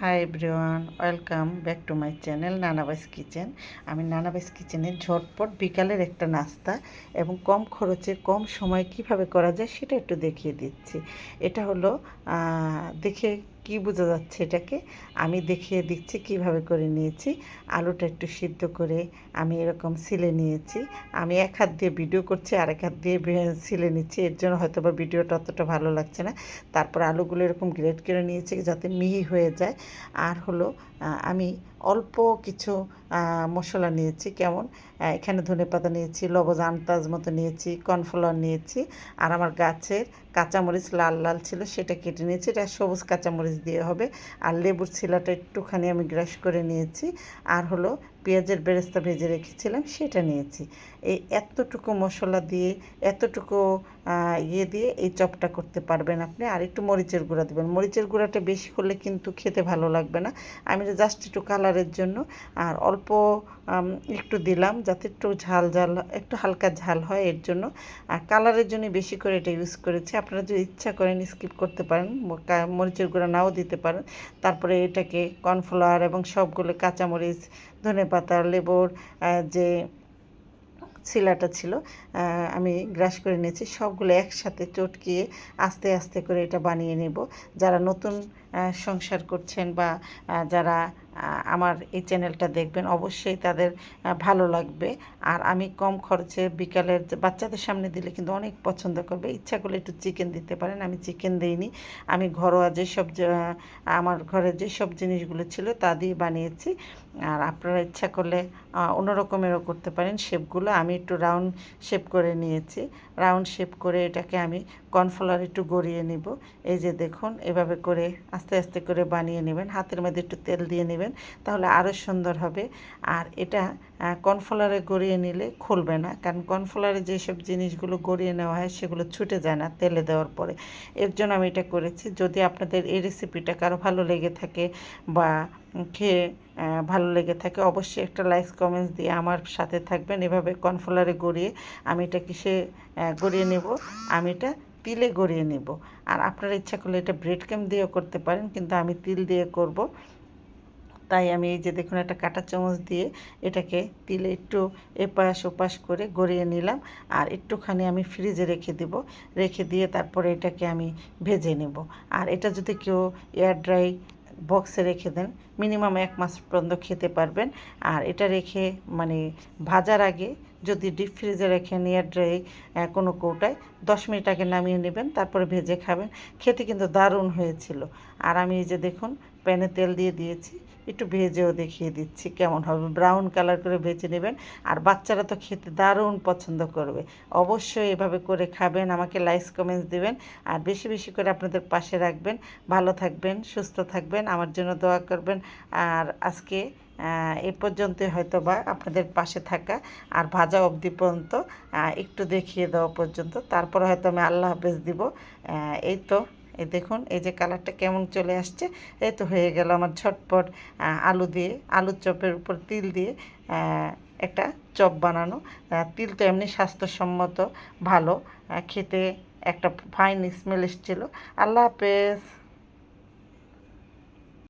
Hi everyone welcome back to my channel Nanabai's kitchen আমি নানাবাইস কিচেনে ঝটপট বিকালের একটা নাস্তা এবং কম খরচে, কম সময়ে কীভাবে করা যায় সেটা একটু দেখিয়ে দিচ্ছি। এটা হলো দেখে কি বোঝা যাচ্ছে এটাকে? আমি দেখিয়ে দিচ্ছি, কীভাবে করে নিয়েছি। আলুটা একটু সিদ্ধ করে আমি এরকম সিলে নিয়েছি। আমি এক হাত দিয়ে ভিডিও করছি আর এক হাত দিয়ে সিলে নিচ্ছি। এর জন্য হয়তো বা ভিডিওটা অতটা ভালো লাগছে না। তারপর আলুগুলো এরকম গ্রেট করে নিয়েছি যাতে মিহি হয়ে যায়। আর হলো আমি অল্প কিছু মশলা নিয়েছি। কেমন? এখানে ধনে পাতা নিয়েছি, লবজ আন্তাজ মতো নিয়েছি, কর্নফ্লাওয়ার নিয়েছি। আর আমার গাছের কাঁচামরিচ লাল লাল ছিল, সেটা কেটে নিয়েছি। এটা সবুজ কাঁচামরিচ দিয়ে হবে। আর লেবুর ছিলাটা একটুখানি আমি গ্রাস করে নিয়েছি। আর হলো পেঁয়াজের বেরেস্তা ভেজে রেখেছিলাম, সেটা নিয়েছি। এই এতটুকু মশলা দিয়ে, এতটুকু ইয়ে দিয়ে এই চপটা করতে পারবেন আপনি। আর একটু মরিচের গুঁড়া দেবেন। মরিচের গুঁড়াটা বেশি করলে কিন্তু খেতে ভালো লাগবে না। আমি জাস্ট একটু কালারের জন্য, আর অল্প একটু দিলাম যাতে একটু ঝাল ঝাল, একটু হালকা ঝাল হয় এর জন্য। আর কালারের জন্য বেশি করে এটা ইউজ করেছি। আপনারা যদি ইচ্ছা করেন স্কিপ করতে পারেন মরিচের গুঁড়া নাও দিতে পারেন। তারপরে এটাকে কর্নফ্লাওয়ার এবং সবগুলো কাঁচামরিচ ধনে পাতা লেবুর যে শিলাটা ছিল আমি গ্রাস করে নিয়েছি। সবগুলো একসাথে চটকিয়ে আস্তে আস্তে করে এটা বানিয়ে নেব। যারা নতুন সংসার করছেন বা যারা আমার এই চ্যানেলটা দেখবেন অবশ্যই তাদের ভালো লাগবে। আর আমি কম খরচে বিকালের বাচ্চাদের সামনে দিলে কিন্তু অনেক পছন্দ করবে। ইচ্ছা করলে একটু চিকেন দিতে পারেন আমি চিকেন দিইনি। আমি ঘরোয়া যেসব আমার ঘরে যেসব জিনিসগুলো ছিল তা দিয়ে বানিয়েছি। আর আপনারা ইচ্ছা করলে আহ, অন্য রকমেরও করতে পারেন। শেপগুলো আমি একটু রাউন্ড শেপ করে নিয়েছি। রাউন্ড শেপ করে এটাকে আমি কর্নফ্লাওয়ার একটু গড়িয়ে নিব। এই যে দেখুন এভাবে করে আস্তে আস্তে করে বানিয়ে নেবেন। হাতের মধ্যে একটু তেল দিয়ে নেবেন। তাহলে আরও সুন্দর হবে। আর এটা কর্নফ্লাওয়ারে গড়িয়ে নিলে খুলবে না, কারণ কর্নফ্লাওয়ারে যেসব জিনিসগুলো গড়িয়ে নেওয়া হয় সেগুলো ছুটে যায় না তেলে দেওয়ার পরে। এর জন্য আমি এটা করেছি, যদি আপনাদের এই রেসিপিটা কারও ভালো লেগে থাকে বা খেয়ে ভালো লেগে থাকে, অবশ্যই একটা লাইক কমেন্টস দিয়ে আমার সাথে থাকবেন। এভাবে কর্নফ্লাওয়ারে গড়িয়ে আমি এটা কিসে গড়িয়ে নেব? আমি এটা তিলে গড়িয়ে নেব। আর আপনারা ইচ্ছা করলে এটা ব্রেড ক্যাম দিয়েও করতে পারেন, কিন্তু আমি তিল দিয়ে করব। তাই আমি এই যে দেখুন একটা কাঁটা চামচ দিয়ে এটাকে তিলে একটু এপাশ ওপাশ করে গড়িয়ে নিলাম। আর একটুখানি আমি ফ্রিজে রেখে দেব। রেখে দিয়ে তারপরে এটাকে আমি ভেজে নেব। আর এটা যদি কেউ এয়ার ড্রাই বক্সে রেখে দেন মিনিমাম এক মাস পর্যন্ত খেতে পারবেন। আর এটা রেখে মানে ভাজার আগে যদি ডিপ ফ্রিজে রেখেন এয়ার ড্রাই কোনো কৌটায়, দশ মিনিট আগে নামিয়ে নেবেন, তারপরে ভেজে খাবেন। খেতে কিন্তু দারুণ হয়েছিল। আর আমি এই যে দেখুন, প্যানে তেল দিয়ে দিয়েছি, একটু ভেজেও দেখিয়ে দিচ্ছি কেমন হবে। ব্রাউন কালার করে ভেজে নেবেন। আর বাচ্চারা তো খেতে দারুণ পছন্দ করবে। অবশ্যই এভাবে করে খাবেন, আমাকে লাইক কমেন্টস দিবেন। আর বেশি বেশি করে আপনাদের পাশে রাখবেন। ভালো থাকবেন, সুস্থ থাকবেন। আমার জন্য দোয়া করবেন। আর আজকে এ পর্যন্তই হয়তো বা আপনাদের পাশে থাকা আর ভাজা অবধি পর্যন্ত একটু দেখিয়ে দেওয়া পর্যন্ত। তারপরে হয়তো আমি আল্লাহ হাফেজ দিব। এই তো, এই দেখুন, এই যে কালারটা কেমন চলে আসছে, এই তো হয়ে গেল আমার ঝটপট আলু দিয়ে, আলুর চপের উপর তিল দিয়ে একটা চপ বানানো। তিল তো এমনি স্বাস্থ্যসম্মত, ভালো খেতে একটা ফাইন স্মেল এসেছিল। আল্লাহ হাফেজ।